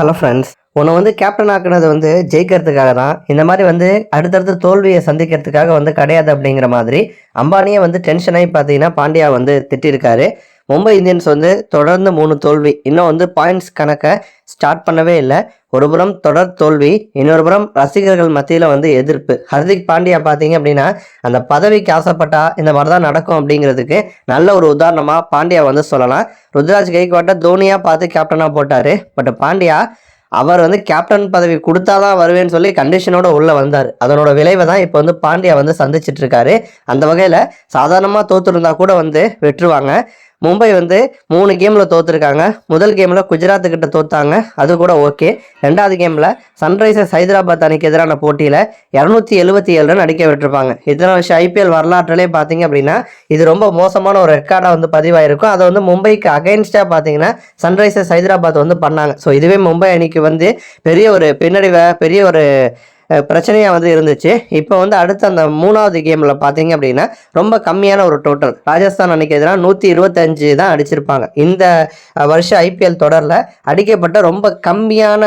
Hello friends உன்னை வந்து captain ஆக்குனது வந்து ஜெயிக்கிறதுக்காக தான். இந்த மாதிரி வந்து அடுத்தடுத்து தோல்வியை சந்திக்கிறதுக்காக வந்து கிடையாது அப்படிங்கிற மாதிரி அம்பானியே வந்து டென்ஷன் ஆகி பார்த்தீங்கன்னா பாண்டியா வந்து திட்டிருக்காரு. மும்பை இந்தியன்ஸ் வந்து தொடர்ந்து மூணு தோல்வி. இன்னும் வந்து பாயிண்ட்ஸ் கணக்கை ஸ்டார்ட் பண்ணவே இல்லை. ஒரு புறம் தொடர் தோல்வி இன்னொரு புறம் ரசிகர்கள் மத்தியில் வந்து எதிர்ப்பு. ஹர்திக் பாண்டியா பார்த்தீங்க அப்படின்னா அந்த பதவிக்கு ஆசைப்பட்டா இந்த மாதிரி தான் நடக்கும் அப்படிங்கிறதுக்கு நல்ல ஒரு உதாரணமாக பாண்டியா வந்து சொல்லலாம். ருத்ராஜ் கைக்வாட்டை தோனியாக பார்த்து கேப்டனாக போட்டார். பட் பாண்டியா அவர் வந்து கேப்டன் பதவி கொடுத்தாதான் வருவேன்னு சொல்லி கண்டிஷனோட உள்ளே வந்தார். அதனோட விளைவை தான் இப்போ வந்து பாண்டியா வந்து சந்திச்சிட்டு இருக்காரு. அந்த வகையில் சாதாரணமாக தோத்துருந்தா கூட வந்து வெற்றுவாங்க. மும்பை வந்து மூணு கேமில் தோத்துருக்காங்க. முதல் கேமில் குஜராத் கிட்ட தோத்தாங்க. அது கூட ஓகே ரெண்டாவது கேமில் சன்ரைசர்ஸ் ஹைதராபாத் அணிக்கு எதிரான போட்டியில் இரநூத்தி எழுபத்தி ஏழு ரன் அடிக்க விட்டுருப்பாங்க. இத்தனை வருஷம் ஐபிஎல் வரலாற்றிலே பார்த்தீங்க அப்படின்னா இது ரொம்ப மோசமான ஒரு ரெக்கார்டாக வந்து பதிவாயிருக்கும். அதை வந்து மும்பைக்கு அகைன்ஸ்டாக பார்த்தீங்கன்னா சன்ரைசர்ஸ் ஹைதராபாத் வந்து பண்ணாங்க. ஸோ இதுவே மும்பை அணிக்கு வந்து பெரிய ஒரு பின்னடைவை பெரிய ஒரு பிரச்சனையாக வந்து இருந்துச்சு. இப்போ வந்து அடுத்த அந்த மூணாவது கேமில் பார்த்தீங்க அப்படின்னா ரொம்ப கம்மியான ஒரு டோட்டல் ராஜஸ்தான் அன்னைக்கு எதிராக நூற்றி இருபத்தஞ்சு தான் அடிச்சிருப்பாங்க. இந்த வருஷம் ஐபிஎல் தொடரில் அடிக்கப்பட்ட ரொம்ப கம்மியான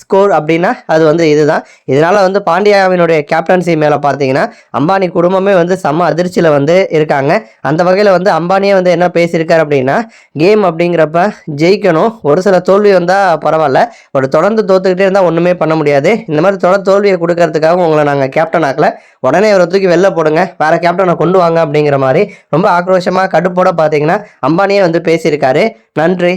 ஸ்கோர் அப்படின்னா அது வந்து இதுதான். இதனால் வந்து பாண்டியாவினுடைய கேப்டன்சி மேலே பார்த்தீங்கன்னா அம்பானி குடும்பமே வந்து செம்ம அதிர்ச்சியில் வந்து இருக்காங்க. அந்த வகையில் வந்து அம்பானியே வந்து என்ன பேசியிருக்காரு அப்படின்னா கேம் அப்படிங்கிறப்ப ஜெயிக்கணும். ஒரு சில தோல்வி வந்தால் பரவாயில்ல. பட் தொடர்ந்து தோத்துக்கிட்டே இருந்தால் ஒன்றுமே பண்ண முடியாது. இந்த மாதிரி தொடர் தோல்வியை கொடுக்கறதுக்காக உங்களை நாங்கள் கேப்டன் ஆக்கல. உடனே இவரை தூக்கி வெளில போடுங்க. வேற கேப்டனை கொண்டு வாங்க அப்படிங்கிற மாதிரி ரொம்ப ஆக்ரோஷமாக கடுப்போட பார்த்தீங்கன்னா அம்பானியே வந்து பேசியிருக்காரு. நன்றி.